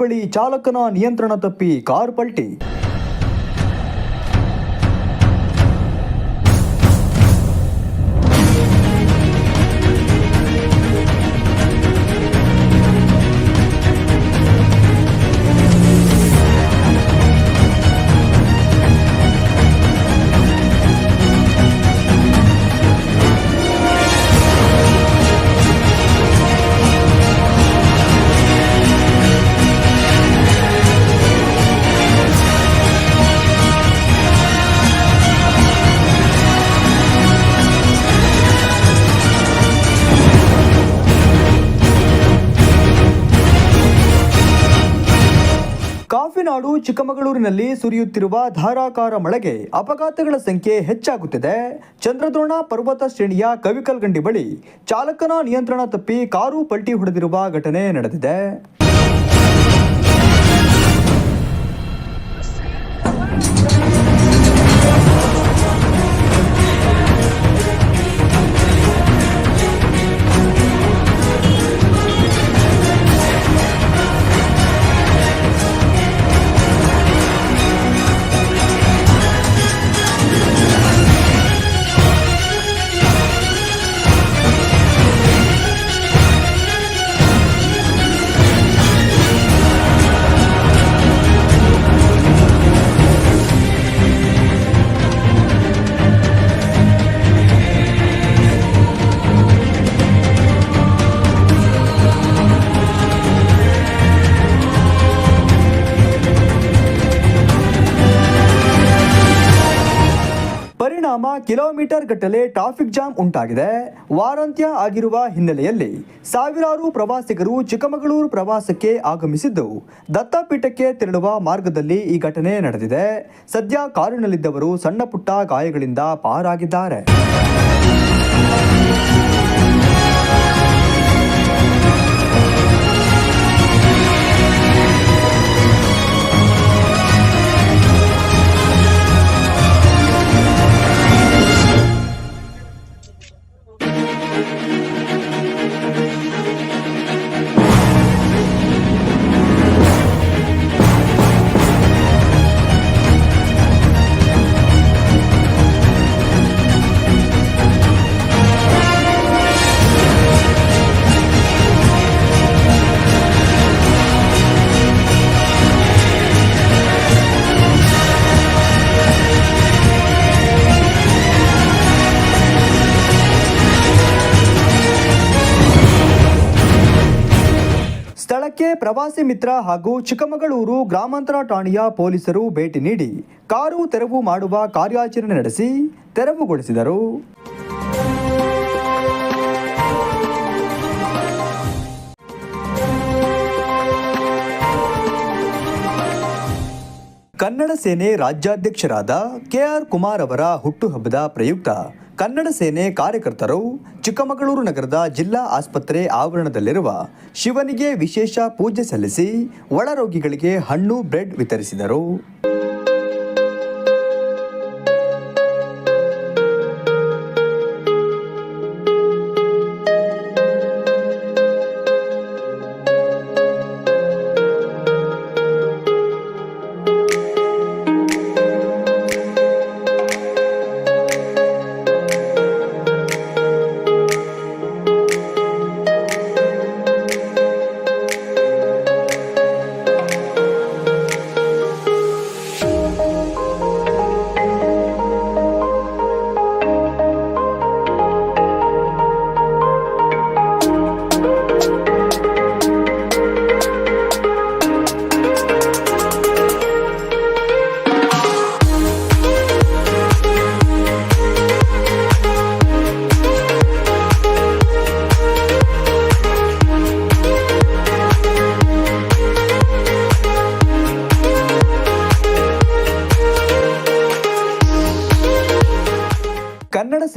ಬಳಿ ಚಾಲಕನ ನಿಯಂತ್ರಣ ತಪ್ಪಿ ಕಾರ್ ಪಲ್ಟಿ. ಚಿಕ್ಕಮಗಳೂರಿನಲ್ಲಿ ಸುರಿಯುತ್ತಿರುವ ಧಾರಾಕಾರ ಮಳೆಗೆ ಅಪಘಾತಗಳ ಸಂಖ್ಯೆ ಹೆಚ್ಚಾಗುತ್ತಿದೆ. ಚಂದ್ರದ್ರೋಣ ಪರ್ವತ ಶ್ರೇಣಿಯ ಕವಿಕಲ್ಗಂಡಿ ಬಳಿ ಚಾಲಕನ ನಿಯಂತ್ರಣ ತಪ್ಪಿ ಕಾರು ಪಲ್ಟಿ ಹೊಡೆದಿರುವ ಘಟನೆ ನಡೆದಿದೆ. ಕಿಲೋಮೀಟರ್ ಗಟ್ಟಲೆ ಟ್ರಾಫಿಕ್ ಜಾಮ್ ಉಂಟಾಗಿದೆ. ವಾರಾಂತ್ಯ ಆಗಿರುವ ಹಿನ್ನೆಲೆಯಲ್ಲಿ ಸಾವಿರಾರು ಪ್ರವಾಸಿಗರು ಚಿಕ್ಕಮಗಳೂರು ಪ್ರವಾಸಕ್ಕೆ ಆಗಮಿಸಿದ್ದು, ದತ್ತಪೀಠಕ್ಕೆ ತೆರಳುವ ಮಾರ್ಗದಲ್ಲಿ ಈ ಘಟನೆ ನಡೆದಿದೆ. ಸದ್ಯ ಕಾರಿನಲ್ಲಿದ್ದವರು ಸಣ್ಣ ಪುಟ್ಟ ಗಾಯಗಳಿಂದ ಪಾರಾಗಿದ್ದಾರೆ. ಪ್ರವಾಸಿ ಮಿತ್ರ ಹಾಗೂ ಚಿಕ್ಕಮಗಳೂರು ಗ್ರಾಮಾಂತರ ಠಾಣೆಯ ಪೊಲೀಸರು ಭೇಟಿ ನೀಡಿ ಕಾರು ತೆರವು ಮಾಡುವ ಕಾರ್ಯಾಚರಣೆ ನಡೆಸಿ ತೆರವುಗೊಳಿಸಿದರು. ಕನ್ನಡ ಸೇನೆ ರಾಜ್ಯಾಧ್ಯಕ್ಷರಾದ ಕೆಆರ್ ಕುಮಾರ್ ಅವರ ಹುಟ್ಟುಹಬ್ಬದ ಪ್ರಯುಕ್ತ ಕನ್ನಡ ಸೇನೆ ಕಾರ್ಯಕರ್ತರು ಚಿಕ್ಕಮಗಳೂರು ನಗರದ ಜಿಲ್ಲಾ ಆಸ್ಪತ್ರೆ ಆವರಣದಲ್ಲಿರುವ ಶಿವನಿಗೆ ವಿಶೇಷ ಪೂಜೆ ಸಲ್ಲಿಸಿ ಒಳರೋಗಿಗಳಿಗೆ ಹಣ್ಣು ಬ್ರೆಡ್ ವಿತರಿಸಿದರು.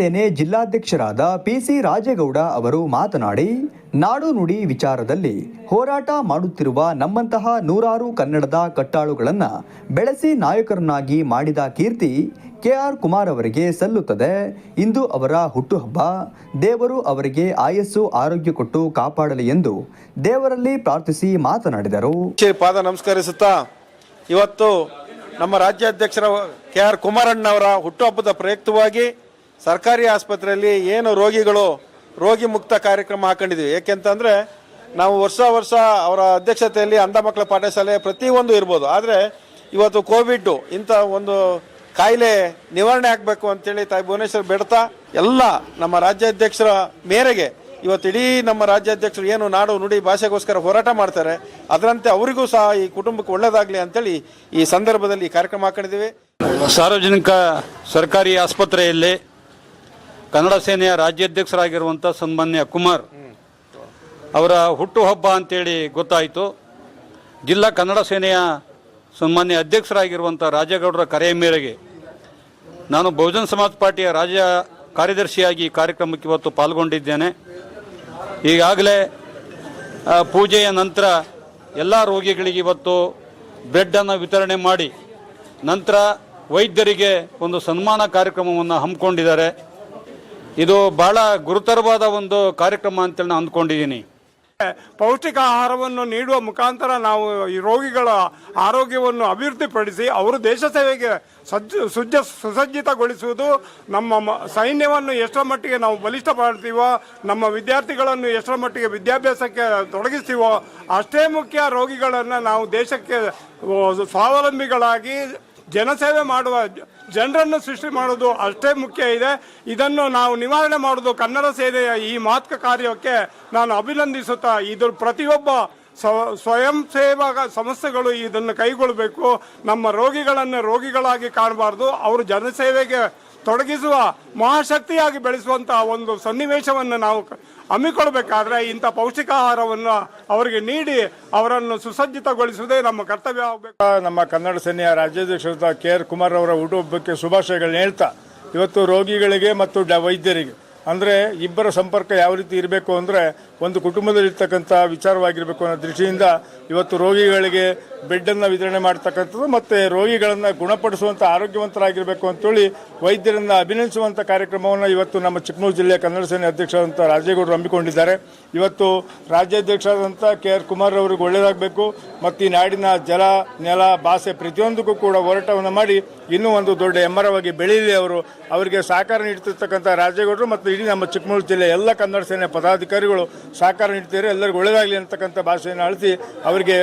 ಸೇನೆ ಜಿಲ್ಲಾಧ್ಯಕ್ಷರಾದ ಪಿಸಿ ರಾಜೇಗೌಡ ಅವರು ಮಾತನಾಡಿ, ನಾಡು ನುಡಿ ವಿಚಾರದಲ್ಲಿ ಹೋರಾಟ ಮಾಡುತ್ತಿರುವ ನಮ್ಮಂತಹ ನೂರಾರು ಕನ್ನಡದ ಕಟ್ಟಾಳುಗಳನ್ನು ಬೆಳೆಸಿ ನಾಯಕರನ್ನಾಗಿ ಮಾಡಿದ ಕೀರ್ತಿ ಕೆ ಆರ್ ಕುಮಾರ್ ಅವರಿಗೆ ಸಲ್ಲುತ್ತದೆ. ಇಂದು ಅವರ ಹುಟ್ಟುಹಬ್ಬ. ದೇವರು ಅವರಿಗೆ ಆಯಸ್ಸು, ಆರೋಗ್ಯ ಕೊಟ್ಟು ಕಾಪಾಡಲಿ ಎಂದು ದೇವರಲ್ಲಿ ಪ್ರಾರ್ಥಿಸಿ ಮಾತನಾಡಿದರು. ಪಾದ ನಮಸ್ಕರಿಸುತ್ತಾ, ಇವತ್ತು ನಮ್ಮ ರಾಜ್ಯಾಧ್ಯಕ್ಷರ ಕೆ ಆರ್ ಕುಮಾರಣ್ಣವರ ಹುಟ್ಟುಹಬ್ಬದ ಪ್ರಯುಕ್ತವಾಗಿ ಸರ್ಕಾರಿ ಆಸ್ಪತ್ರೆಯಲ್ಲಿ ಏನು ರೋಗಿಗಳು ರೋಗಿ ಮುಕ್ತ ಕಾರ್ಯಕ್ರಮ ಹಾಕೊಂಡಿದ್ದೀವಿ. ಏಕೆಂತಂದರೆ ನಾವು ವರ್ಷ ವರ್ಷ ಅವರ ಅಧ್ಯಕ್ಷತೆಯಲ್ಲಿ ಅಂಧ ಮಕ್ಕಳ ಪಾಠಶಾಲೆ ಪ್ರತಿಯೊಂದು ಇರ್ಬೋದು. ಆದರೆ ಇವತ್ತು ಕೋವಿಡ್ ಇಂಥ ಒಂದು ಕಾಯಿಲೆ ನಿವಾರಣೆ ಆಗಬೇಕು ಅಂತೇಳಿ ತಾಯಿ ಭುವನೇಶ್ವರ್ ಬೆಡ್ತಾ ಎಲ್ಲ ನಮ್ಮ ರಾಜ್ಯಾಧ್ಯಕ್ಷರ ಮೇರೆಗೆ ಇವತ್ತು ಇಡೀ ನಮ್ಮ ರಾಜ್ಯಾಧ್ಯಕ್ಷರು ಏನು ನಾಡು ನುಡಿ ಭಾಷೆಗೋಸ್ಕರ ಹೋರಾಟ ಮಾಡ್ತಾರೆ. ಅದರಂತೆ ಅವರಿಗೂ ಸಹ ಈ ಕುಟುಂಬಕ್ಕೆ ಒಳ್ಳೆಯದಾಗಲಿ ಅಂತೇಳಿ ಈ ಸಂದರ್ಭದಲ್ಲಿ ಈ ಕಾರ್ಯಕ್ರಮ ಹಾಕೊಂಡಿದ್ದೀವಿ. ಸಾರ್ವಜನಿಕ ಸರ್ಕಾರಿ ಆಸ್ಪತ್ರೆಯಲ್ಲಿ ಕನ್ನಡ ಸೇನೆಯ ರಾಜ್ಯಾಧ್ಯಕ್ಷರಾಗಿರುವಂಥ ಸನ್ಮಾನ್ಯ ಕುಮಾರ್ ಅವರ ಹುಟ್ಟುಹಬ್ಬ ಅಂತೇಳಿ ಗೊತ್ತಾಯಿತು. ಜಿಲ್ಲಾ ಕನ್ನಡ ಸೇನೆಯ ಸನ್ಮಾನ್ಯ ಅಧ್ಯಕ್ಷರಾಗಿರುವಂಥ ರಾಜೇಗೌಡರ ಕರೆಯ ಮೇರೆಗೆ ನಾನು ಬಹುಜನ್ ಸಮಾಜ್ ಪಾರ್ಟಿಯ ರಾಜ್ಯ ಕಾರ್ಯದರ್ಶಿಯಾಗಿ ಕಾರ್ಯಕ್ರಮಕ್ಕೆ ಇವತ್ತು ಪಾಲ್ಗೊಂಡಿದ್ದೇನೆ. ಈಗಾಗಲೇ ಪೂಜೆಯ ನಂತರ ಎಲ್ಲ ರೋಗಿಗಳಿಗೆ ಇವತ್ತು ಬ್ರೆಡ್ಡನ್ನು ವಿತರಣೆ ಮಾಡಿ ನಂತರ ವೈದ್ಯರಿಗೆ ಒಂದು ಸನ್ಮಾನ ಕಾರ್ಯಕ್ರಮವನ್ನು ಹಮ್ಮಿಕೊಂಡಿದ್ದಾರೆ. ಇದು ಬಹಳ ಗುರುತರವಾದ ಒಂದು ಕಾರ್ಯಕ್ರಮ ಅಂತೇಳಿ ನಾನು ಅಂದ್ಕೊಂಡಿದ್ದೀನಿ. ಪೌಷ್ಟಿಕ ಆಹಾರವನ್ನು ನೀಡುವ ಮುಖಾಂತರ ನಾವು ಈ ರೋಗಿಗಳ ಆರೋಗ್ಯವನ್ನು ಅಭಿವೃದ್ಧಿಪಡಿಸಿ ಅವರು ದೇಶ ಸೇವೆಗೆ ಸಜ್ಜ, ಸುಜ್ಜ, ಸುಸಜ್ಜಿತಗೊಳಿಸುವುದು ನಮ್ಮ ಸೈನ್ಯವನ್ನು ಎಷ್ಟರ ಮಟ್ಟಿಗೆ ನಾವು ಬಲಿಷ್ಠ ಮಾಡ್ತೀವೋ ನಮ್ಮ ವಿದ್ಯಾರ್ಥಿಗಳನ್ನು ಎಷ್ಟರ ಮಟ್ಟಿಗೆ ವಿದ್ಯಾಭ್ಯಾಸಕ್ಕೆ ತೊಡಗಿಸ್ತೀವೋ, ಅಷ್ಟೇ ಮುಖ್ಯ ರೋಗಿಗಳನ್ನು ನಾವು ದೇಶಕ್ಕೆ ಸ್ವಾವಲಂಬಿಗಳಾಗಿ ಜನಸೇವೆ ಮಾಡುವ ಜನರನ್ನು ಸೃಷ್ಟಿ ಮಾಡೋದು ಅಷ್ಟೇ ಮುಖ್ಯ ಇದೆ. ಇದನ್ನು ನಾವು ನಿವಾರಣೆ ಮಾಡೋದು ಕನ್ನಡ ಸೇನೆಯ ಈ ಮಾತುಕ ಕಾರ್ಯಕ್ಕೆ ನಾನು ಅಭಿನಂದಿಸುತ್ತಾ ಇದ್ರ ಪ್ರತಿಯೊಬ್ಬ ಸ್ವ- ಸ್ವಯಂ ಸೇವಕ ಸಂಸ್ಥೆಗಳು ಇದನ್ನು ಕೈಗೊಳ್ಳಬೇಕು. ನಮ್ಮ ರೋಗಿಗಳನ್ನು ರೋಗಿಗಳಾಗಿ ಕಾಣಬಾರ್ದು. ಅವರು ಜನಸೇವೆಗೆ ತೊಡಗಿಸುವ ಮಹಾಶಕ್ತಿಯಾಗಿ ಬೆಳೆಸುವಂತಹ ಒಂದು ಸನ್ನಿವೇಶವನ್ನು ನಾವು ಹಮ್ಮಿಕೊಳ್ಬೇಕಾದ್ರೆ ಇಂಥ ಪೌಷ್ಟಿಕಾಹಾರವನ್ನು ಅವರಿಗೆ ನೀಡಿ ಅವರನ್ನು ಸುಸಜ್ಜಿತಗೊಳಿಸುವುದೇ ನಮ್ಮ ಕರ್ತವ್ಯ ಆಗಬೇಕು. ನಮ್ಮ ಕನ್ನಡ ಸೇನೆಯ ರಾಜ್ಯಾಧ್ಯಕ್ಷ ಕೆ ಆರ್ ಕುಮಾರ್ ಅವರ ಹುಟ್ಟುಹಬ್ಬಕ್ಕೆ ಶುಭಾಶಯಗಳನ್ನ ಹೇಳ್ತಾ, ಇವತ್ತು ರೋಗಿಗಳಿಗೆ ಮತ್ತು ವೈದ್ಯರಿಗೆ ಅಂದರೆ ಇಬ್ಬರ ಸಂಪರ್ಕ ಯಾವ ರೀತಿ ಇರಬೇಕು ಅಂದರೆ ಒಂದು ಕುಟುಂಬದಲ್ಲಿರ್ತಕ್ಕಂಥ ವಿಚಾರವಾಗಿರಬೇಕು ಅನ್ನೋ ದೃಷ್ಟಿಯಿಂದ ಇವತ್ತು ರೋಗಿಗಳಿಗೆ ಬೆಡ್ಡನ್ನು ವಿತರಣೆ ಮಾಡ್ತಕ್ಕಂಥದ್ದು ಮತ್ತು ರೋಗಿಗಳನ್ನು ಗುಣಪಡಿಸುವಂಥ ಆರೋಗ್ಯವಂತರಾಗಿರಬೇಕು ಅಂತೇಳಿ ವೈದ್ಯರನ್ನು ಅಭಿನಂದಿಸುವಂಥ ಕಾರ್ಯಕ್ರಮವನ್ನು ಇವತ್ತು ನಮ್ಮ ಚಿಕ್ಕಮಗಳೂರು ಜಿಲ್ಲೆಯ ಕನ್ನಡ ಸೇನೆ ಅಧ್ಯಕ್ಷರಾದಂಥ ರಾಜೇಗೌಡರು ಹಮ್ಮಿಕೊಂಡಿದ್ದಾರೆ. ಇವತ್ತು ರಾಜ್ಯಾಧ್ಯಕ್ಷರಾದಂಥ ಕೆ ಆರ್ ಕುಮಾರ್ ಅವರಿಗೆ ಒಳ್ಳೆಯದಾಗಬೇಕು ಮತ್ತು ಈ ನಾಡಿನ ಜಲ, ನೆಲ, ಭಾಷೆ ಪ್ರತಿಯೊಂದಕ್ಕೂ ಕೂಡ ಹೋರಾಟವನ್ನು ಮಾಡಿ ಇನ್ನೂ ಒಂದು ದೊಡ್ಡ ಎಮ್ಮರವಾಗಿ ಬೆಳೀಲಿ ಅವರು. ಅವರಿಗೆ ಸಹಕಾರ ನೀಡ್ತಿರ್ತಕ್ಕಂಥ ರಾಜೇಗೌಡರು ಮತ್ತು ಇಡೀ ನಮ್ಮ ಚಿಕ್ಕಮಗಳೂರು ಜಿಲ್ಲೆ ಎಲ್ಲ ಕನ್ನಡ ಸೇನೆ ಪದಾಧಿಕಾರಿಗಳು ಸಹಕಾರ ನೀಡ್ತಾರೆ ಎಲ್ಲರಿಗೂ ಒಳ್ಳೆಯದಾಗಲಿ ಅಂತಕ್ಕಂಥ ಭಾಷೆಯನ್ನು ಅಳಿಸಿ ಅವರಿಗೆ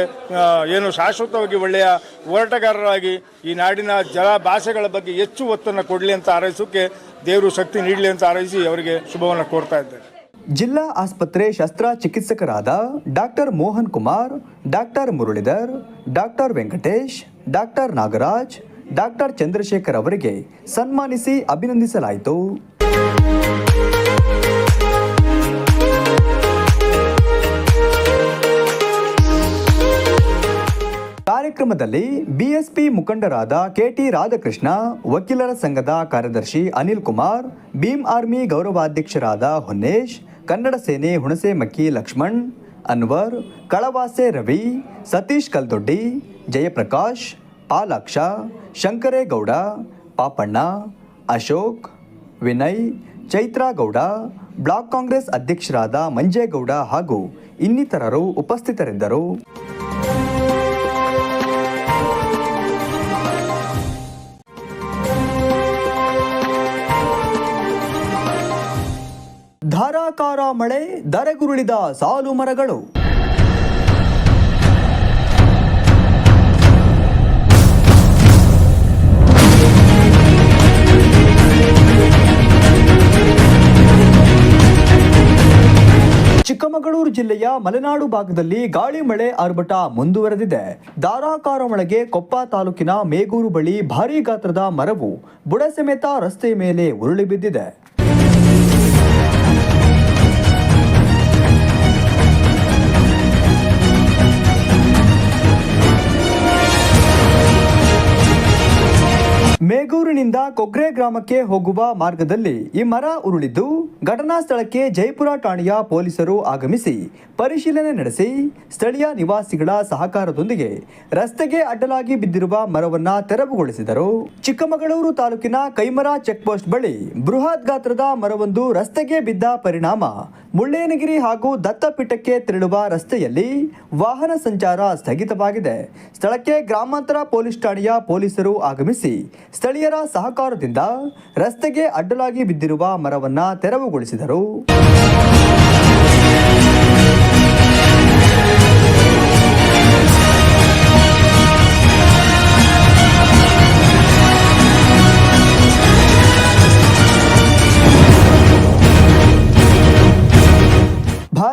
ಏನು ಶಾಶ್ವತವಾಗಿ ಒಳ್ಳೆಯ ಹೋರಾಟಗಾರರಾಗಿ ಈ ನಾಡಿನ ಜಲ ಭಾಷೆಗಳ ಬಗ್ಗೆ ಹೆಚ್ಚು ಒತ್ತನ್ನು ಕೊಡಲಿ ಅಂತ ಆರೈಸೋಕ್ಕೆ ದೇವರು ಶಕ್ತಿ ನೀಡಲಿ ಅಂತ ಆರೈಸಿ ಅವರಿಗೆ ಶುಭವನ್ನು ಕೋರ್ತಾ ಇದ್ದೇನೆ. ಜಿಲ್ಲಾ ಆಸ್ಪತ್ರೆ ಶಸ್ತ್ರಚಿಕಿತ್ಸಕರಾದ doctor Mohan Kumar, doctor Muralidhar, doctor Venkatesh, doctor Nagaraj, doctor Chandrashekar ಅವರಿಗೆ ಸನ್ಮಾನಿಸಿ ಅಭಿನಂದಿಸಲಾಯಿತು. ಕಾರ್ಯಕ್ರಮದಲ್ಲಿ ಬಿಎಸ್ಪಿ ಮುಖಂಡರಾದ ಕೆಟಿ ರಾಧಾಕೃಷ್ಣ, ವಕೀಲರ ಸಂಘದ ಕಾರ್ಯದರ್ಶಿ ಅನಿಲ್ ಕುಮಾರ್, ಭೀಮ್ ಆರ್ಮಿ ಗೌರವಾಧ್ಯಕ್ಷರಾದ ಹೊನ್ನೇಶ್, ಕನ್ನಡ ಸೇನೆ ಹುಣಸೇಮಕ್ಕಿ ಲಕ್ಷ್ಮಣ್, ಅನ್ವರ್, ಕಳವಾಸೆ ರವಿ, ಸತೀಶ್ ಕಲ್ದೊಡ್ಡಿ, ಜಯಪ್ರಕಾಶ್, ಪಾಲಾಕ್ಷ, ಶಂಕರೇಗೌಡ, ಪಾಪಣ್ಣ, ಅಶೋಕ್, ವಿನಯ್, ಚೈತ್ರಾಗೌಡ, ಬ್ಲಾಕ್ ಕಾಂಗ್ರೆಸ್ ಅಧ್ಯಕ್ಷರಾದ ಮಂಜೇಗೌಡ ಹಾಗೂ ಇನ್ನಿತರರು ಉಪಸ್ಥಿತರಿದ್ದರು. ಧಾರಾಕಾರ ಮಳೆ, ಧರೆಗುರುಳಿದ ಸಾಲು ಮರಗಳು. ಚಿಕ್ಕಮಗಳೂರು ಜಿಲ್ಲೆಯ ಮಲೆನಾಡು ಭಾಗದಲ್ಲಿ ಗಾಳಿ ಮಳೆ ಆರ್ಭಟ ಮುಂದುವರೆದಿದೆ. ಧಾರಾಕಾರ ಮಳೆಗೆ ಕೊಪ್ಪ ತಾಲೂಕಿನ ಮೇಗೂರು ಬಳಿ ಭಾರೀ ಗಾತ್ರದ ಮರವು ಬುಡ ಸಮೇತ ರಸ್ತೆ ಮೇಲೆ ಉರುಳಿ ಬಿದ್ದಿದೆ. ಮೇಗೂರಿನ ಬೆಂಗಳೂರಿನಿಂದ ಕೊಗ್ರೆ ಗ್ರಾಮಕ್ಕೆ ಹೋಗುವ ಮಾರ್ಗದಲ್ಲಿ ಈ ಮರ ಉರುಳಿದ್ದು ಘಟನಾ ಸ್ಥಳಕ್ಕೆ ಜೈಪುರ ಠಾಣೆಯ ಪೊಲೀಸರು ಆಗಮಿಸಿ ಪರಿಶೀಲನೆ ನಡೆಸಿ ಸ್ಥಳೀಯ ನಿವಾಸಿಗಳ ಸಹಕಾರದೊಂದಿಗೆ ರಸ್ತೆಗೆ ಅಡ್ಡಲಾಗಿ ಬಿದ್ದಿರುವ ಮರವನ್ನ ತೆರವುಗೊಳಿಸಿದರು. ಚಿಕ್ಕಮಗಳೂರು ತಾಲೂಕಿನ ಕೈಮರ ಚೆಕ್ಪೋಸ್ಟ್ ಬಳಿ ಬೃಹತ್ ಗಾತ್ರದ ಮರವೊಂದು ರಸ್ತೆಗೆ ಬಿದ್ದ ಪರಿಣಾಮ ಮುಳ್ಳೇನಗಿರಿ ಹಾಗೂ ದತ್ತಪೀಠಕ್ಕೆ ತೆರಳುವ ರಸ್ತೆಯಲ್ಲಿ ವಾಹನ ಸಂಚಾರ ಸ್ಥಗಿತವಾಗಿದೆ. ಸ್ಥಳಕ್ಕೆ ಗ್ರಾಮಾಂತರ ಪೊಲೀಸ್ ಠಾಣೆಯ ಪೊಲೀಸರು ಆಗಮಿಸಿ ಸ್ಥಳೀಯರ ಸಹಕಾರದಿಂದ ರಸ್ತೆಗೆ ಅಡ್ಡಲಾಗಿ ಬಿದ್ದಿರುವ ಮರವನ್ನು ತೆರವುಗೊಳಿಸಿದರು.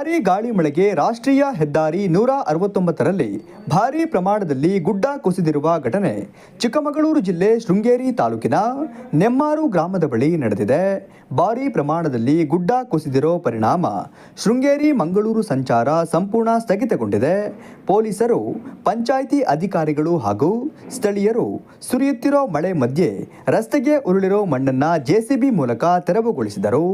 ಭಾರೀ ಗಾಳಿ ಮಳೆಗೆ ರಾಷ್ಟ್ರೀಯ ಹೆದ್ದಾರಿ ನೂರ ಅರವತ್ತೊಂಬತ್ತರಲ್ಲಿ ಭಾರೀ ಪ್ರಮಾಣದಲ್ಲಿ ಗುಡ್ಡ ಕುಸಿದಿರುವ ಘಟನೆ ಚಿಕ್ಕಮಗಳೂರು ಜಿಲ್ಲೆ ಶೃಂಗೇರಿ ತಾಲೂಕಿನ ನೆಮ್ಮಾರು ಗ್ರಾಮದ ಬಳಿ ನಡೆದಿದೆ. ಭಾರೀ ಪ್ರಮಾಣದಲ್ಲಿ ಗುಡ್ಡ ಕುಸಿದಿರೋ ಪರಿಣಾಮ ಶೃಂಗೇರಿ ಮಂಗಳೂರು ಸಂಚಾರ ಸಂಪೂರ್ಣ ಸ್ಥಗಿತಗೊಂಡಿದೆ. ಪೊಲೀಸರು, ಪಂಚಾಯಿತಿ ಅಧಿಕಾರಿಗಳು ಹಾಗೂ ಸ್ಥಳೀಯರು ಸುರಿಯುತ್ತಿರೋ ಮಳೆ ಮಧ್ಯೆ ರಸ್ತೆಗೆ ಉರುಳಿರೋ ಮಣ್ಣನ್ನು ಜೆಸಿಬಿ ಮೂಲಕ ತೆರವುಗೊಳಿಸಿದರು.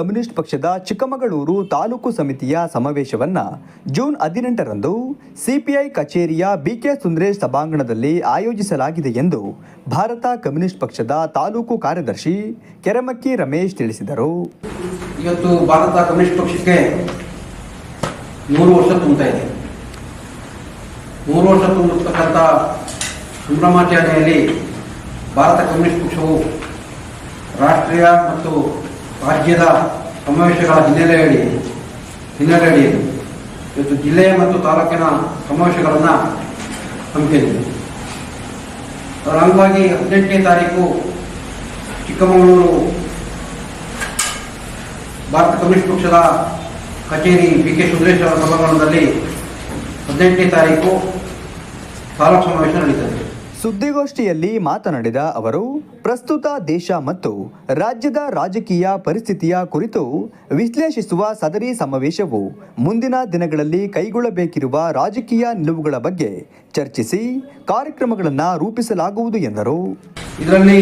ಕಮ್ಯುನಿಸ್ಟ್ ಪಕ್ಷದ ಚಿಕ್ಕಮಗಳೂರು ತಾಲೂಕು ಸಮಿತಿಯ ಸಮಾವೇಶವನ್ನ ಜೂನ್ ಹದಿನೆಂಟರಂದು ಸಿಪಿಐ ಕಚೇರಿಯ ಬಿಕೆ ಸುಂದರೇಶ್ ಸಭಾಂಗಣದಲ್ಲಿ ಆಯೋಜಿಸಲಾಗಿದೆ ಎಂದು ಭಾರತ ಕಮ್ಯುನಿಸ್ಟ್ ಪಕ್ಷದ ತಾಲೂಕು ಕಾರ್ಯದರ್ಶಿ ಕೆರಮಕ್ಕಿ ರಮೇಶ್ ತಿಳಿಸಿದರು. ಇವತ್ತು ಭಾರತ ಕಮ್ಯುನಿಸ್ಟ್ ಪಕ್ಷಕ್ಕೆ ನೂರು ವರ್ಷ ತುಂಬುತ್ತಿದೆ ನೂರು ವರ್ಷ ತುಂಬಿರ್ತಕ್ಕಂಥ ಸಂಭ್ರಮಾಚರಣೆಯಲ್ಲಿ ಭಾರತ ಕಮ್ಯುನಿಸ್ಟ್ ಪಕ್ಷವು ರಾಷ್ಟ್ರೀಯ ಮತ್ತು ರಾಜ್ಯದ ಸಮಾವೇಶಗಳ ಹಿನ್ನೆಲೆಯಲ್ಲಿ ಹಿನ್ನೆಲೆಯಲ್ಲಿ ಇವತ್ತು ಜಿಲ್ಲೆ ಮತ್ತು ತಾಲೂಕಿನ ಸಮಾವೇಶಗಳನ್ನು ಹಮ್ಮಿಕೊಂಡಿದೆ ಅದರ ಅಂಗವಾಗಿ ಹದಿನೆಂಟನೇ ತಾರೀಕು ಚಿಕ್ಕಮಗಳೂರು ಭಾರತ ಕಮ್ಯುನಿಸ್ಟ್ ಪಕ್ಷದ ಕಚೇರಿ ಬಿ ಕೆ ಸುಂದರೇಶ್ ಅವರ ಸಭಾಂಗಣದಲ್ಲಿ ಹದಿನೆಂಟನೇ ತಾರೀಕು ತಾಲೂಕು ಸಮಾವೇಶ ನಡೀತದೆ. ಸುದ್ದಿಗೋಷ್ಠಿಯಲ್ಲಿ ಮಾತನಾಡಿದ ಅವರು, ಪ್ರಸ್ತುತ ದೇಶ ಮತ್ತು ರಾಜ್ಯದ ರಾಜಕೀಯ ಪರಿಸ್ಥಿತಿಯ ಕುರಿತು ವಿಶ್ಲೇಷಿಸುವ ಸದರಿ ಸಮಾವೇಶವು ಮುಂದಿನ ದಿನಗಳಲ್ಲಿ ಕೈಗೊಳ್ಳಬೇಕಿರುವ ರಾಜಕೀಯ ನಿಲುವುಗಳ ಬಗ್ಗೆ ಚರ್ಚಿಸಿ ಕಾರ್ಯಕ್ರಮಗಳನ್ನು ರೂಪಿಸಲಾಗುವುದು ಎಂದರು. ಇದರಲ್ಲಿ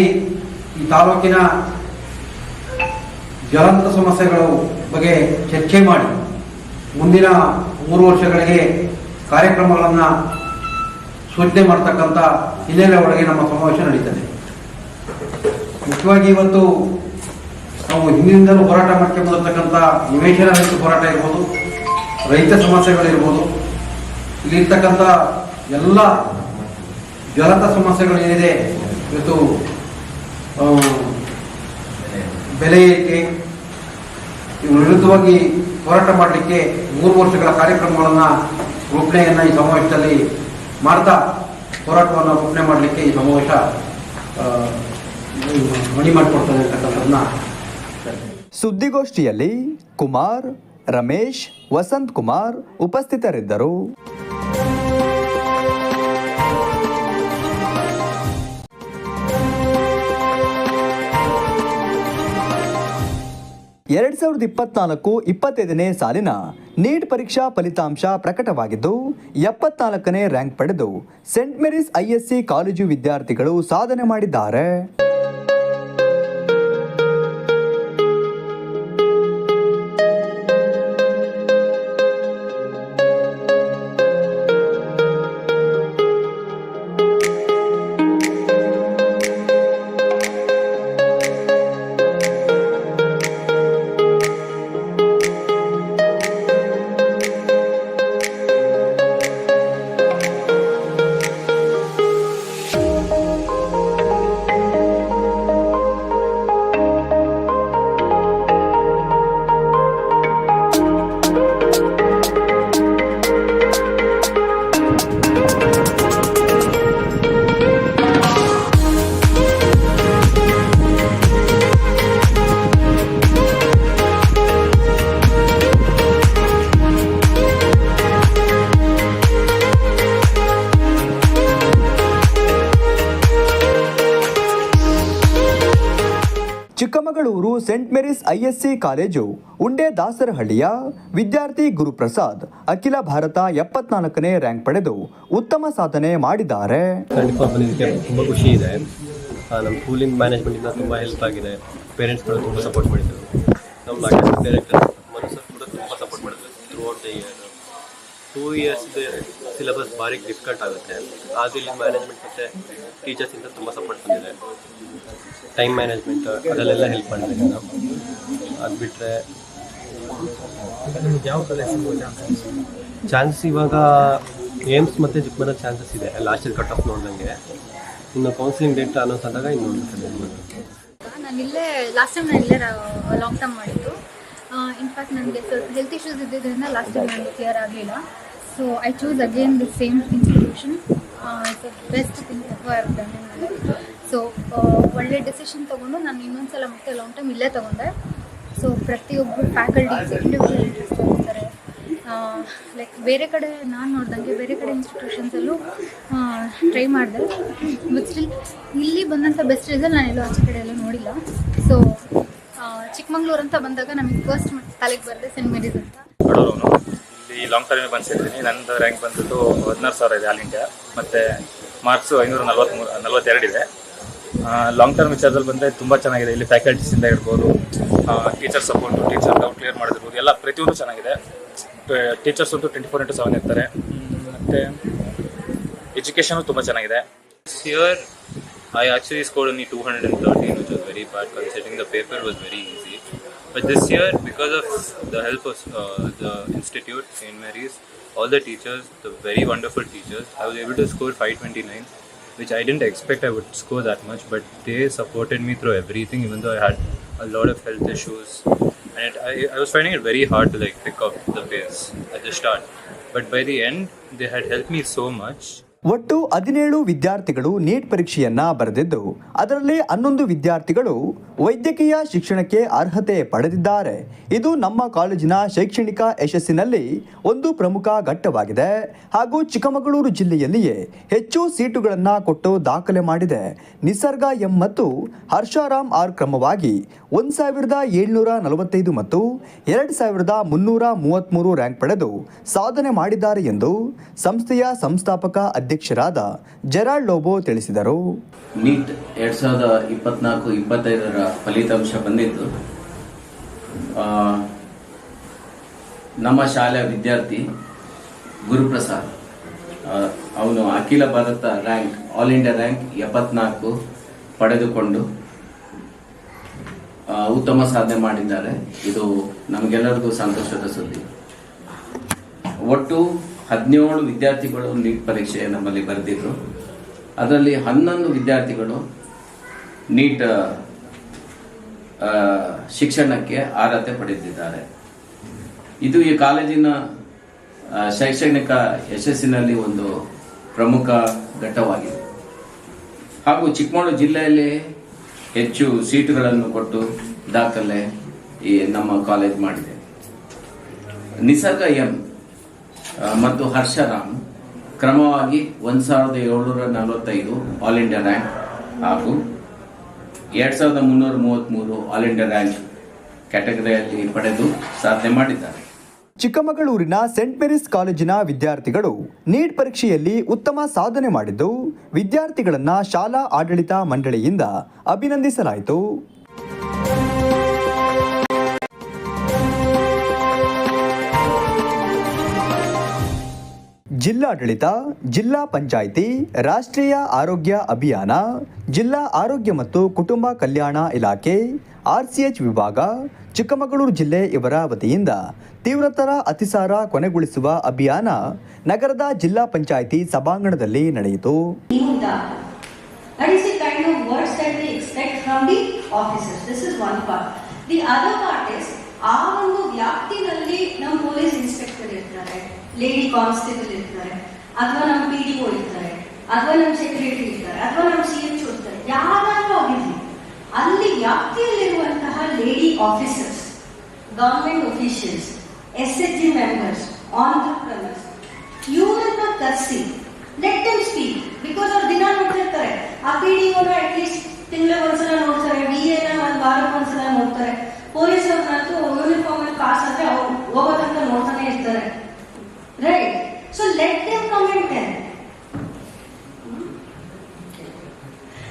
ಈ ತಾಲೂಕಿನ ಜ್ವಲಂತ ಸಮಸ್ಯೆಗಳ ಬಗ್ಗೆ ಚರ್ಚೆ ಮಾಡಿ ಮುಂದಿನ ಮೂರು ವರ್ಷಗಳಿಗೆ ಕಾರ್ಯಕ್ರಮಗಳನ್ನು ಸೂಚನೆ ಮಾಡ್ತಕ್ಕಂಥ ಹಿನ್ನೆಲೆ ಒಳಗೆ ನಮ್ಮ ಸಮಾವೇಶ ನಡೀತದೆ. ಮುಖ್ಯವಾಗಿ ಇವತ್ತು ನಾವು ಹಿಂದಿನಿಂದಲೂ ಹೋರಾಟ ಮಾಡ್ಕೊಂಡು ಬರತಕ್ಕಂಥ ನಿವೇಶನ ರಹಿತ ಹೋರಾಟ ಇರ್ಬೋದು, ರೈತ ಸಮಸ್ಯೆಗಳಿರ್ಬೋದು ಇಲ್ಲಿರ್ತಕ್ಕಂಥ ಎಲ್ಲ ಜ್ವರದ ಸಮಸ್ಯೆಗಳು ಏನಿದೆ, ಇವತ್ತು ಬೆಲೆ ಏರಿಕೆ ಇವುಗಳ ವಿರುದ್ಧವಾಗಿ ಹೋರಾಟ ಮಾಡಲಿಕ್ಕೆ ಮೂರು ವರ್ಷಗಳ ಕಾರ್ಯಕ್ರಮಗಳನ್ನು ರೂಪಣೆಯನ್ನು ಈ ಸಮಾವೇಶದಲ್ಲಿ ಮಾಡ್ತಾ ಹೋರಾಟವನ್ನು ರೂಪಣೆ ಮಾಡಲಿಕ್ಕೆ ಈ ಸಮಾವೇಶ ಮಣಿ ಮಾಡಿಕೊಡ್ತದೆ ಸುದ್ದಿಗೋಷ್ಠಿಯಲ್ಲಿ ಕುಮಾರ್ ರಮೇಶ್ ವಸಂತ್ ಕುಮಾರ್ ಉಪಸ್ಥಿತರಿದ್ದರು. ಎರಡ್ ಸಾವಿರದ ಇಪ್ಪತ್ನಾಲ್ಕು ಇಪ್ಪತ್ತೈದನೇ ಸಾಲಿನ ನೀಟ್ ಪರೀಕ್ಷಾ ಫಲಿತಾಂಶ ಪ್ರಕಟವಾಗಿದ್ದು, ಎಪ್ಪತ್ನಾಲ್ಕನೇ ರ್ಯಾಂಕ್ ಪಡೆದು ಸೆಂಟ್ ಮೇರಿಸ್ ಐಎಸ್ಸಿ ಕಾಲೇಜು ವಿದ್ಯಾರ್ಥಿಗಳು ಸಾಧನೆ ಮಾಡಿದ್ದಾರೆ. ಸೆಂಟ್ ಮೇರಿಸ್ ಐಎಸ್ಸಿ ಕಾಲೇಜು ಉಂಡೆ ದಾಸರಹಳ್ಳಿಯ ವಿದ್ಯಾರ್ಥಿ ಗುರುಪ್ರಸಾದ್ ಅಖಿಲ ಭಾರತ ಎಪ್ಪತ್ನಾಲ್ಕನೇ ರ್ಯಾಂಕ್ ಪಡೆದು ಉತ್ತಮ ಸಾಧನೆ ಮಾಡಿದ್ದಾರೆ. ಖಂಡಿತ ಬಂದಿದ್ದಕ್ಕೆ ತುಂಬ ಖುಷಿ ಇದೆ. ನಮ್ಮ ಮ್ಯಾನೇಜ್ಮೆಂಟ್ ಮ್ಯಾನೇಜ್ಮೆಂಟಿಂದ ತುಂಬ ಹೆಲ್ಪ್ ಆಗಿದೆ. ಪೇರೆಂಟ್ಸ್ಗಳು ತುಂಬ ಸಪೋರ್ಟ್ ಮಾಡಿದ್ರು. ನಮ್ಮ ಅಕಾಡೆಮಿಕ್ ಡೈರೆಕ್ಟರ್ ಮನು ಕೂಡ ತುಂಬ ಸಪೋರ್ಟ್ ಮಾಡಿದ್ರು throughout the year two years syllabus ಭಾರಿ ಡಿಫಿಕಲ್ಟ್ ಆಗುತ್ತೆ. ಆದರೆ ಇಲ್ಲಿ ಮ್ಯಾನೇಜ್ಮೆಂಟ್ ಮತ್ತು ಟೀಚರ್ಸಿಂದ ತುಂಬ ಸಪೋರ್ಟ್ ಬಂದಿದೆ. ಟೈಮ್ ಮ್ಯಾನೇಜ್ಮೆಂಟ್ ಅದರಲ್ಲೆಲ್ಲ ಹೆಲ್ಪ್ ಮಾಡಿದೆ ನಾನು ಅದು ಬಿಟ್ಟರೆ ಯಾವ ಚಾನ್ಸ್ ಇವಾಗ ಏಮ್ಸ್ ಮತ್ತು ಚಿಕ್ಕಮಗಳ ಚಾನ್ಸಸ್ ಇದೆ. ಲಾಸ್ಟ್ ಇಯರ್ ಕಟ್ ಆಫ್ ನೋಡ್ದಂಗೆ. ಇನ್ನು ಕೌನ್ಸಿಲಿಂಗ್ ಡೇಟ್ ಅನೌನ್ಸ್ ಆದಾಗ ಇನ್ನೊಂದು ನಾನು ಇಲ್ಲೇ ಲಾಸ್ಟ್ ಟೈಮ್ ನಾನು ಇಲ್ಲೇ ಲಾಂಗ್ ಟರ್ಮ್ ಮಾಡಿದ್ದು. ಇನ್ಫ್ಯಾಕ್ಟ್ ನನಗೆ ಸ್ವಲ್ಪ ಹೆಲ್ತ್ ಇಶ್ಯೂಸ್ ಇದ್ದಿದ್ದರಿಂದ ಲಾಸ್ಟ್ ಟೈಮ್ ನನಗೆ ಕ್ಲಿಯರ್ ಆಗಲಿಲ್ಲ. So I it's the best same institution I've best in my life. So ಒಳ್ಳೆ ಡೆಸಿಷನ್ ತೊಗೊಂಡು ನಾನು ಇನ್ನೊಂದು ಸಲ ಮತ್ತೆ ಲಾಂಗ್ ಟೈಮ್ ಇಲ್ಲೇ ತೊಗೊಂಡೆ. ಸೊ ಪ್ರತಿಯೊಬ್ಬರು ಫ್ಯಾಕಲ್ಟೀಸ್ ಇಂಡಿವಿಜುವಲ್ ಇಂಟ್ರೆಸ್ಟ್ ತೋರಿಸ್ತಾರೆ ಲೈಕ್ ಬೇರೆ ಕಡೆ ನಾನು ನೋಡ್ದಂಗೆ ಬೇರೆ ಕಡೆ ಇನ್ಸ್ಟಿಟ್ಯೂಷನ್ಸಲ್ಲೂ ಟ್ರೈ ಮಾಡಿದೆ. ಬಟ್ ಸ್ಟಿಲ್ ಇಲ್ಲಿ ಬಂದಂಥ ಬೆಸ್ಟ್ ರಿಸಲ್ಟ್ ನಾನು ಎಲ್ಲೂ ಆಚೆ ಕಡೆ ಎಲ್ಲ ನೋಡಿಲ್ಲ. ಸೊ ಚಿಕ್ಕಮಂಗ್ಳೂರು ಅಂತ ಬಂದಾಗ ನಮಗೆ ಫಸ್ಟ್ ತಲೆಗೆ ಬರದೆ ಸೆಂಟ್ ಮೇರೀಸ್ ಅಂತ. ಇಲ್ಲಿ ಲಾಂಗ್ ಟರ್ಮಿಗೆ ಬಂದು ಸೇರಿದ್ದೀನಿ ನಂದು ರ್ಯಾಂಕ್ ಬಂದ್ಬಿಟ್ಟು ಹದಿನಾರು ಸಾವಿರ ಇದೆ ಆಲ್ ಇಂಡಿಯಾ ಮತ್ತು ಮಾರ್ಕ್ಸು ಐನೂರ ನಲ್ವತ್ಮೂರು ನಲ್ವತ್ತೆರಡಿದೆ ಲಾಂಗ್ ಟರ್ಮ್ ವಿಚಾರದಲ್ಲಿ ಬಂದರೆ ತುಂಬ ಚೆನ್ನಾಗಿದೆ. ಇಲ್ಲಿ ಫ್ಯಾಕಲ್ಟೀಸಿಂದ ಇರ್ಬೋದು teacher support teacher doubt clear ಮಾಡಿರ್ಬೋದು ಎಲ್ಲ ಪ್ರತಿಯೊಂದು ಚೆನ್ನಾಗಿದೆ. ಟೀಚರ್ಸ್ ಅಂತೂ ಟ್ವೆಂಟಿ ಫೋರ್ ಇಂಟು ಸೆವೆನ್ ಇರ್ತಾರೆ ಮತ್ತು ಎಜುಕೇಷನು ತುಂಬ ಚೆನ್ನಾಗಿದೆ. Sear I actually year, I two hundred and 213, which was very bad considering the paper was very easy. But this year, because of the help of uh, the institute, St. Mary's, all the teachers, the very wonderful teachers, I was able to score 529, which I didn't expect I would score that much. But they supported me through everything, even though I had a lot of health issues, and it, I, I was finding it very hard to like pick up the pace at the start. But by the end, they had helped me so much. ಒಟ್ಟು ಹದಿನೇಳು ವಿದ್ಯಾರ್ಥಿಗಳು neat ಪರೀಕ್ಷೆಯನ್ನ ಬರೆದಿದ್ದು, ಅದರಲ್ಲಿ ಹನ್ನೊಂದು ವಿದ್ಯಾರ್ಥಿಗಳು ವೈದ್ಯಕೀಯ ಶಿಕ್ಷಣಕ್ಕೆ ಅರ್ಹತೆ ಪಡೆದಿದ್ದಾರೆ. ಇದು ನಮ್ಮ ಕಾಲೇಜಿನ ಶೈಕ್ಷಣಿಕ ಯಶಸ್ಸಿನಲ್ಲಿ ಒಂದು ಪ್ರಮುಖ ಘಟ್ಟವಾಗಿದೆ. ಹಾಗೂ ಚಿಕ್ಕಮಗಳೂರು ಜಿಲ್ಲೆಯಲ್ಲಿಯೇ ಹೆಚ್ಚು ಸೀಟುಗಳನ್ನು ಕೊಟ್ಟು ದಾಖಲೆ ಮಾಡಿದೆ. ನಿಸರ್ಗ ಎಂ ಮತ್ತು ಹರ್ಷಾರಾಮ್ ಆರ್ ಕ್ರಮವಾಗಿ ಒಂದು ಸಾವಿರದ ಏಳ್ನೂರ ನಲವತ್ತೈದು ಮತ್ತು ಎರಡು ಸಾವಿರದ ಮುನ್ನೂರ ಮೂವತ್ತ್ಮೂರು ರ್ಯಾಂಕ್ ಪಡೆದು ಸಾಧನೆ ಮಾಡಿದ್ದಾರೆ ಎಂದು ಸಂಸ್ಥೆಯ ಸಂಸ್ಥಾಪಕ ಅಧ್ಯಕ್ಷರಾದ ಜೆರಾಲ್ಡ್ ಲೋಬೋ ತಿಳಿಸಿದರು. ನೀಟ್ ಎರಡ್ ಸಾವಿರದ ಇಪ್ಪತ್ನಾಲ್ಕು, ಇಪ್ಪತ್ತೈದರ ಫಲಿತಾಂಶ ಬಂದಿತ್ತು ನಮ್ಮ ಶಾಲೆಯ ವಿದ್ಯಾರ್ಥಿ ಗುರುಪ್ರಸಾದ್ ಅವನು ಅಖಿಲ ಭಾರತ ರ್ಯಾಂಕ್, ಆಲ್ ಇಂಡಿಯಾ ರ್ಯಾಂಕ್ ಎಪ್ಪತ್ನಾಲ್ಕು ಪಡೆದುಕೊಂಡು ಉತ್ತಮ ಸಾಧನೆ ಮಾಡಿದ್ದಾರೆ. ಇದು ನಮಗೆಲ್ಲರಿಗೂ ಸಂತೋಷದ ಸುದ್ದಿ. ಒಟ್ಟು ಹದಿನೇಳು ವಿದ್ಯಾರ್ಥಿಗಳು ನೀಟ್ ಪರೀಕ್ಷೆ ನಮ್ಮಲ್ಲಿ ಬರೆದಿದ್ರು. ಅದರಲ್ಲಿ ಹನ್ನೊಂದು ವಿದ್ಯಾರ್ಥಿಗಳು ನೀಟ್ ಶಿಕ್ಷಣಕ್ಕೆ ಅರ್ಹತೆ ಪಡೆದಿದ್ದಾರೆ. ಇದು ಈ ಕಾಲೇಜಿನ ಶೈಕ್ಷಣಿಕ ಯಶಸ್ಸಿನಲ್ಲಿ ಒಂದು ಪ್ರಮುಖ ಘಟ್ಟವಾಗಿದೆ. ಹಾಗೂ ಚಿಕ್ಕಮಗಳೂರು ಜಿಲ್ಲೆಯಲ್ಲಿ ಹೆಚ್ಚು ಸೀಟುಗಳನ್ನು ಕೊಟ್ಟು ದಾಖಲೆ ಈ ನಮ್ಮ ಕಾಲೇಜ್ ಮಾಡಿದೆ. ನಿಸರ್ಗ ಎಂ ಮತ್ತು ಹರ್ಷರಾಮ್ ಕ್ರಮವಾಗಿ ಒಂದು ಸಾವಿರದ ಏಳ್ನೂರ ನಲವತ್ತೈದು ಆಲ್ ಇಂಡಿಯಾ ರ್ಯಾಂಕ್ ಹಾಗೂ ಎರಡು ಸಾವಿರದ ಮುನ್ನೂರ ಮೂವತ್ತ್ಮೂರು ಆಲ್ ಇಂಡಿಯಾ ರ್ಯಾಂಕ್ ಕ್ಯಾಟಗರಿಯಲ್ಲಿ ಪಡೆದು ಸಾಧನೆ ಮಾಡಿದ್ದಾರೆ. ಚಿಕ್ಕಮಗಳೂರಿನ ಸೆಂಟ್ ಮೇರಿಸ್ ಕಾಲೇಜಿನ ವಿದ್ಯಾರ್ಥಿಗಳು ನೀಟ್ ಪರೀಕ್ಷೆಯಲ್ಲಿ ಉತ್ತಮ ಸಾಧನೆ ಮಾಡಿದ್ದು, ವಿದ್ಯಾರ್ಥಿಗಳನ್ನು ಶಾಲಾ ಆಡಳಿತ ಮಂಡಳಿಯಿಂದ ಅಭಿನಂದಿಸಲಾಯಿತು. ಜಿಲ್ಲಾಡಳಿತ, ಜಿಲ್ಲಾ ಪಂಚಾಯಿತಿ, ರಾಷ್ಟ್ರೀಯ ಆರೋಗ್ಯ ಅಭಿಯಾನ, ಜಿಲ್ಲಾ ಆರೋಗ್ಯ ಮತ್ತು ಕುಟುಂಬ ಕಲ್ಯಾಣ ಇಲಾಖೆ ಆರ್ಸಿಎಚ್ ವಿಭಾಗ, ಚಿಕ್ಕಮಗಳೂರು ಜಿಲ್ಲೆ ಇವರ ವತಿಯಿಂದ ತೀವ್ರತರ ಅತಿಸಾರ ಕೊನೆಗೊಳಿಸುವ ಅಭಿಯಾನ ನಗರದ ಜಿಲ್ಲಾ ಪಂಚಾಯಿತಿ ಸಭಾಂಗಣದಲ್ಲಿ ನಡೆಯಿತು. ಆ ಒಂದು ವ್ಯಾಪ್ತಿನಲ್ಲಿ ನಮ್ಮ ಪೊಲೀಸ್ ಇನ್ಸ್ಪೆಕ್ಟರ್ ಇರ್ತಾರೆ. ಲೇಡಿ ಕಾನ್ಸ್ಟೇಬಲ್ ಇರ್ತಾರೆ, ಅಥವಾ ನಮ್ಮ ಪಿ ಡಿ ಒ ಇರ್ತಾರೆ, ಅಥವಾ ನಮ್ಮ ಸೆಕ್ರೆಟರಿ ಇರ್ತಾರೆ, ಅಥವಾ ನಮ್ಮ ಸಿ ಎಚ್ ಇರ್ತಾರೆ ಯಾರಾದ್ರೂ ಆಗಿರ್ಲಿ, ಅಲ್ಲಿ ವ್ಯಾಪ್ತಿಯಲ್ಲಿರುವಂತಹ lady officers government officials S H G members entrepreneurs ಇವರನ್ನ ಕರೆಸಿ ಲೆಟ್ ದಮ್ ಸ್ಪೀಕ್ ಬಿಕಾಸ್ ಅವ್ರು ದಿನ ನೋಡ್ತಿರ್ತಾರೆ. ಆ ಪಿ ಡಿ ಅಟ್ ಲೀಸ್ಟ್ ತಿಂಗಳ ಒಂದ್ಸಲ ನೋಡ್ತಾರೆ ವಿ ಎನ ಒಂದು ವಾರಕ್ಕೆ ಒಂದ್ಸಲ ನೋಡ್ತಾರೆ. ಹೋಗ್ತಾರೆ ಪೊಲೀಸ್ ಅವ್ರನ್ನಂತೂ ಯೂನಿಫಾರ್ಮ್ ಅಲ್ಲಿ ಪಾಸ್ ಆದ್ರೆ ಅವ್ರು ಹೋಗೋ ತನಕ ನೋಡ್ತಾನೆ ಇರ್ತಾರೆ. Right so let them comment there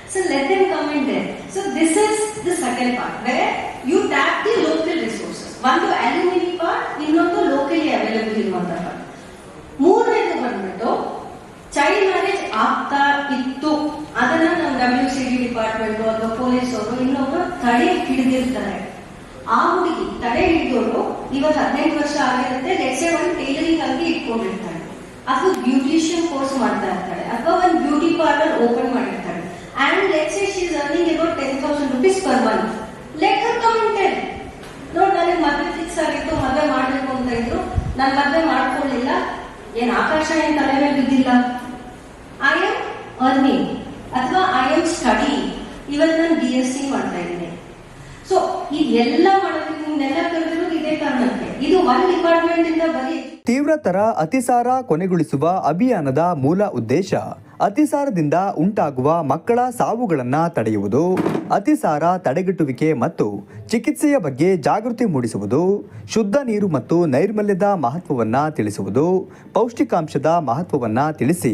So let them come in there. So this is the second part where you tap the local resources. ಒಂದು alumni part, ಇನ್ನೊಂದು locally available ಇರುವಂತ part. ಮೂರನೇದು ಬಂದ್ಬಿಟ್ಟು ಚೈಲ್ಡ್ ಮ್ಯಾರೇಜ್ ಆಗ್ತಾ ಇತ್ತು ಅದನ್ನ ನಮ್ಮ W C D department ಅಥವಾ ಪೊಲೀಸ್ ಅವರು ಇನ್ನೊಬ್ರು ತಡೆ ಹಿಡಿದಿರ್ತಾರೆ ಆ ಹುಡುಗಿ ತಡೆ ಹಿಡಿದೋಳು ಇವತ್ತು ಹದಿನೆಂಟು ವರ್ಷ ಆಗಿರುತ್ತೆ ಲೆಟ್ಸೆ ಒಂದು ಟೈಲರಿಂಗ್ ಆಗಿ ಇಟ್ಕೊಂಡಿರ್ತಾಳೆ ಅಥವಾ ಬ್ಯೂಟಿಷಿಯನ್ ಕೋರ್ಸ್ ಮಾಡ್ತಾ ಇರ್ತಾಳೆ ಅಥವಾ ಒಂದು beauty parlour open ಮಾಡಿರ್ತಾಳೆ and let's she is earning about ten thousand rupees per month let her come ನೋಡ್ ನನಗೆ ಮದುವೆ ಫಿಕ್ಸ್ ಆಗಿತ್ತು, ಮದುವೆ ಮಾಡಬೇಕು ಅಂತ ಇದ್ರು, ನಾನು ಮದುವೆ ಮಾಡ್ಕೊಳ್ಳಿಲ್ಲ. ಏನ್ ಆಕಾಶ ಏನ್ ತಲೆ ಮೇಲೆ ಬಿದ್ದಿಲ್ಲ? ಐ ಆಮ್ ಅರ್ನಿಂಗ್ ಅಥವಾ ಐ ಆಮ್ ಸ್ಟಡಿ ಇವತ್ತು ನಾನು ಬಿ ಎಸ್ ಸಿ ಮಾಡ್ತಾ ಇದ್ದೀನಿ. ಸೊ ಇದೆಲ್ಲ ಮಾಡೋದಕ್ಕೆ ನಿಮ್ನೆಲ್ಲ ಕರೆದಿರೋದು ತೀವ್ರತರ ಅತಿಸಾರ ಕೊನೆಗೊಳಿಸುವ ಅಭಿಯಾನದ ಮೂಲ ಉದ್ದೇಶ ಅತಿಸಾರದಿಂದ ಉಂಟಾಗುವ ಮಕ್ಕಳ ಸಾವುಗಳನ್ನು ತಡೆಯುವುದು, ಅತಿಸಾರ ತಡೆಗಟ್ಟುವಿಕೆ ಮತ್ತು ಚಿಕಿತ್ಸೆಯ ಬಗ್ಗೆ ಜಾಗೃತಿ ಮೂಡಿಸುವುದು, ಶುದ್ಧ ನೀರು ಮತ್ತು ನೈರ್ಮಲ್ಯದ ಮಹತ್ವವನ್ನು ತಿಳಿಸುವುದು, ಪೌಷ್ಟಿಕಾಂಶದ ಮಹತ್ವವನ್ನು ತಿಳಿಸಿ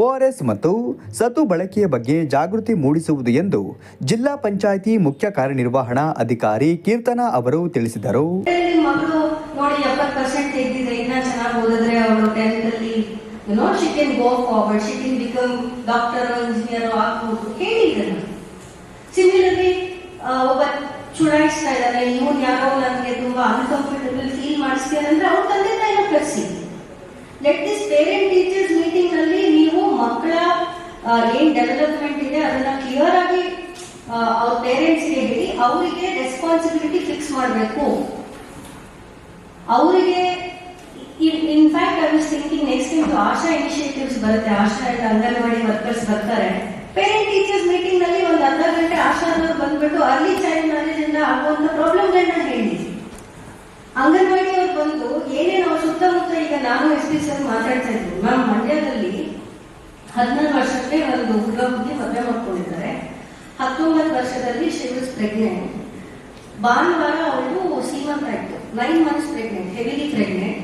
ಓಆರ್ಎಸ್ ಮತ್ತು ಸತು ಬಳಕೆಯ ಬಗ್ಗೆ ಜಾಗೃತಿ ಮೂಡಿಸುವುದು ಎಂದು ಜಿಲ್ಲಾ ಪಂಚಾಯಿತಿ ಮುಖ್ಯ ಕಾರ್ಯನಿರ್ವಹಣಾ ಅಧಿಕಾರಿ ಕೀರ್ತನಾ ಅವರು ತಿಳಿಸಿದರು. ಅಲ್ಲಿ no she can go forward she can become doctor engineer ಆಗ್ಬೋದು ಹೇಳಿ ಇದನ್ನ ಸಿಮಿಲರ್ಲಿ ಒಬ್ಬ ಚುಡಾಯಿಸ್ತಾ ಇದ್ದಾನೆ ಇವನು ಯಾರೋ ನನಗೆ ತುಂಬಾ ಅನ್ಕಂಫರ್ಟಬಲ್ ಫೀಲ್ ಮಾಡಿಸ್ತೀರ ಅಂದ್ರೆ ಅವ್ರ ತಂದೆ ತಾಯಿನ ಕರೆಸಿ. Let this parent teachers meeting ಅಲ್ಲಿ ನೀವು ಮಕ್ಕಳ ಏನ್ ಡೆವಲಪ್ಮೆಂಟ್ ಇದೆ ಅದನ್ನ ಕ್ಲಿಯರ್ ಆಗಿ ಅವ್ರ ಪೇರೆಂಟ್ಸ್ ಹೇಳಿ, ಅವರಿಗೆ ರೆಸ್ಪಾನ್ಸಿಬಿಲಿಟಿ ಫಿಕ್ಸ್ ಮಾಡಬೇಕು. ಅವರಿಗೆ in fact I was thinking next time ASHA initiatives ಬರುತ್ತೆ. ಆಶಾ ಇಲ್ಲ ಅಂಗನವಾಡಿ ವರ್ಕರ್ಸ್ ಬರ್ತಾರೆ. ಪೇರೆಂಟ್ ಟೀಚರ್ಸ್ ಮೀಟಿಂಗ್ನಲ್ಲಿ ಒಂದು ಅರ್ಧ ಗಂಟೆ ಆಶಾ ಅನ್ನೋರು ಬಂದ್ಬಿಟ್ಟು ಅರ್ಲಿ ಚೈಲ್ಡ್ ಮ್ಯಾರೇಜ್ ಇಂದ ಆಗುವಂತ ಪ್ರಾಬ್ಲಮ್ಗಳನ್ನ ಹೇಳಿ ಅಂಗನವಾಡಿ ಅವ್ರು ಬಂದು, ಏನೇನು ಅವ್ರ ಸುತ್ತಮುತ್ತ ಈಗ ನಾನು ಎಸ್ ಪಿ ಸರ್ ಮಾತಾಡ್ತಾ ಇದ್ದೀನಿ ಮ್ಯಾಮ್ ಮಂಡ್ಯದಲ್ಲಿ ಹದಿನಾರು ವರ್ಷಕ್ಕೆ ಒಂದು ಹುಡುಗಿ ಮದುವೆ ಮಾಡ್ಕೊಂಡಿದ್ದಾರೆ. ಹತ್ತೊಂಬತ್ತು ವರ್ಷದಲ್ಲಿ ಶಿವಸ್ ಪ್ರೆಗ್ನೆಂಟ್ ಭಾನುವಾರ ಅವಳು ಸೀಮಂತ ಆಯ್ತು nine months pregnant heavily pregnant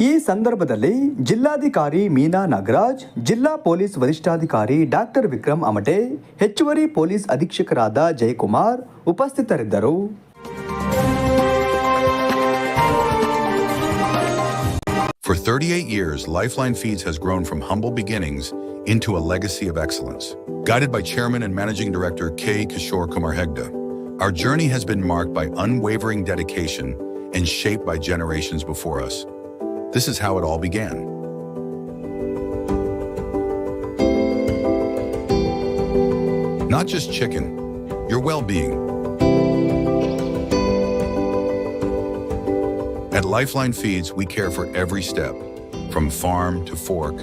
ಈ ಸಂದರ್ಭದಲ್ಲಿ ಜಿಲ್ಲಾಧಿಕಾರಿ ಮೀನಾ ನಾಗರಾಜ್ ಜಿಲ್ಲಾ ಪೊಲೀಸ್ ವರಿಷ್ಠಾಧಿಕಾರಿ ಡಾಕ್ಟರ್ ವಿಕ್ರಮ್ ಅಮಟೆ ಹೆಚ್ಚುವರಿ ಪೊಲೀಸ್ ಅಧೀಕ್ಷಕರಾದ ಜಯಕುಮಾರ್ ಉಪಸ್ಥಿತರಿದ್ದರು For 38 years, Lifeline Feeds has grown from humble beginnings into a legacy of excellence. Guided by Chairman and Managing Director K. Kishore Kumar Hegde, our journey has been marked by unwavering dedication and shaped by generations before us. This is how it all began. Not just chicken, your well being. At Lifeline Feeds, we care for every step, from farm to fork,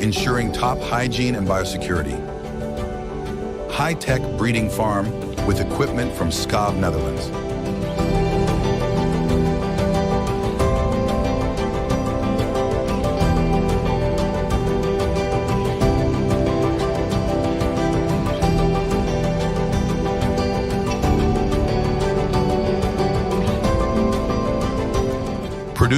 ensuring top hygiene and biosecurity. High tech breeding farm with equipment from Skav, Netherlands.